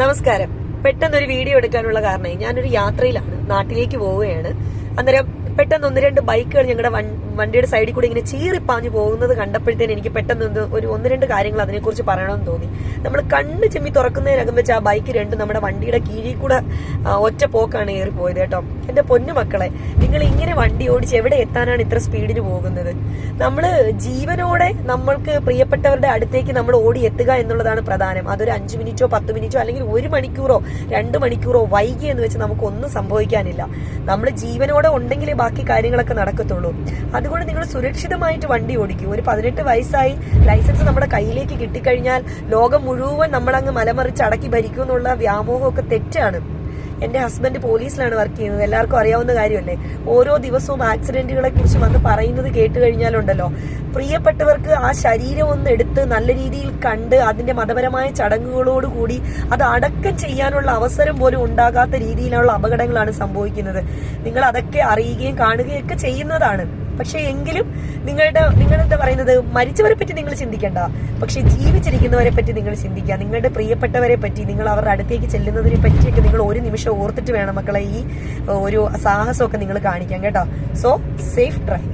നമസ്കാരം. പെട്ടെന്നൊരു വീഡിയോ എടുക്കാനുള്ള കാരണേ ഞാനൊരു യാത്രയിലാണ്. നാട്ടിലേക്ക് പോവുകയാണ്. അന്നേരം പെട്ടെന്ന് ഒന്ന് രണ്ട് ബൈക്കുകൾ ഞങ്ങളുടെ വണ്ടിയുടെ സൈഡിൽ കൂടി ഇങ്ങനെ ചീറിപ്പാഞ്ഞു പോകുന്നത് കണ്ടപ്പോഴത്തേന് എനിക്ക് പെട്ടെന്ന് ഒരു ഒന്ന് രണ്ട് കാര്യങ്ങൾ അതിനെക്കുറിച്ച് പറയണമെന്ന് തോന്നി. നമ്മൾ കണ്ണ് ചെമ്മി തുറക്കുന്നതിനകം വെച്ച് ആ ബൈക്ക് രണ്ട് നമ്മുടെ വണ്ടിയുടെ കീഴിൽ കൂടെ ഒറ്റ പോക്കാണ് ഏറി പോയത് കേട്ടോ. എന്റെ പൊന്നുമക്കളെ നിങ്ങൾ ഇങ്ങനെ വണ്ടി ഓടിച്ച് എവിടെ എത്താനാണ് ഇത്ര സ്പീഡിൽ പോകുന്നത്? നമ്മൾ ജീവനോടെ നമ്മൾക്ക് പ്രിയപ്പെട്ടവരുടെ അടുത്തേക്ക് നമ്മൾ ഓടി എത്തുക എന്നുള്ളതാണ് പ്രധാനം. അതൊരു അഞ്ചു മിനിറ്റോ പത്ത് മിനിറ്റോ അല്ലെങ്കിൽ ഒരു മണിക്കൂറോ രണ്ട് മണിക്കൂറോ വൈകി എന്ന് വെച്ച് നമുക്കൊന്നും സംഭവിക്കാനില്ല. നമ്മൾ ജീവനോടെ ഉണ്ടെങ്കിലേ ബാക്കി കാര്യങ്ങളൊക്കെ നടക്കത്തുള്ളൂ. അതുകൊണ്ട് നിങ്ങൾ സുരക്ഷിതമായിട്ട് വണ്ടി ഓടിക്കൂ. ഒരു പതിനെട്ട് വയസ്സായി ലൈസൻസ് നമ്മുടെ കയ്യിലേക്ക് കിട്ടിക്കഴിഞ്ഞാൽ ലോകം മുഴുവൻ നമ്മളങ്ങ് മലമറിച്ച് അടക്കി ഭരിക്കും എന്നുള്ള വ്യാമോഹമൊക്കെ തെറ്റാണ്. എന്റെ ഹസ്ബൻഡ് പോലീസിലാണ് വർക്ക് ചെയ്യുന്നത്. എല്ലാവർക്കും അറിയാവുന്ന കാര്യമല്ലേ? ഓരോ ദിവസവും ആക്സിഡന്റുകളെ കുറിച്ച് വന്ന് പറയുന്നത് കേട്ട് കഴിഞ്ഞാലുണ്ടല്ലോ. പ്രിയപ്പെട്ടവർക്ക് ആ ശരീരം ഒന്ന് എടുത്ത് നല്ല രീതിയിൽ കണ്ട് അതിന്റെ മതപരമായ ചടങ്ങുകളോടുകൂടി അത് അടക്കം ചെയ്യാനുള്ള അവസരം പോലും ഉണ്ടാകാത്ത രീതിയിലുള്ള അപകടങ്ങളാണ് സംഭവിക്കുന്നത്. നിങ്ങൾ അതൊക്കെ അറിയുകയും കാണുകയും ഒക്കെ ചെയ്യുന്നതാണ്. പക്ഷെ എങ്കിലും നിങ്ങളുടെ നിങ്ങൾ എന്താ പറയുന്നത്? മരിച്ചവരെ പറ്റി നിങ്ങൾ ചിന്തിക്കേണ്ട. പക്ഷെ ജീവിച്ചിരിക്കുന്നവരെ പറ്റി നിങ്ങൾ ചിന്തിക്കുക. നിങ്ങളുടെ പ്രിയപ്പെട്ടവരെ പറ്റി നിങ്ങൾ അവരുടെ അടുത്തേക്ക് ചെല്ലുന്നതിനെ പറ്റിയൊക്കെ നിങ്ങൾ ഒരു നിമിഷം ഓർത്തിട്ട് വേണം മക്കളെ ഈ ഒരു സാഹസമൊക്കെ നിങ്ങൾ കാണിക്കാൻ കേട്ടോ. So safe drive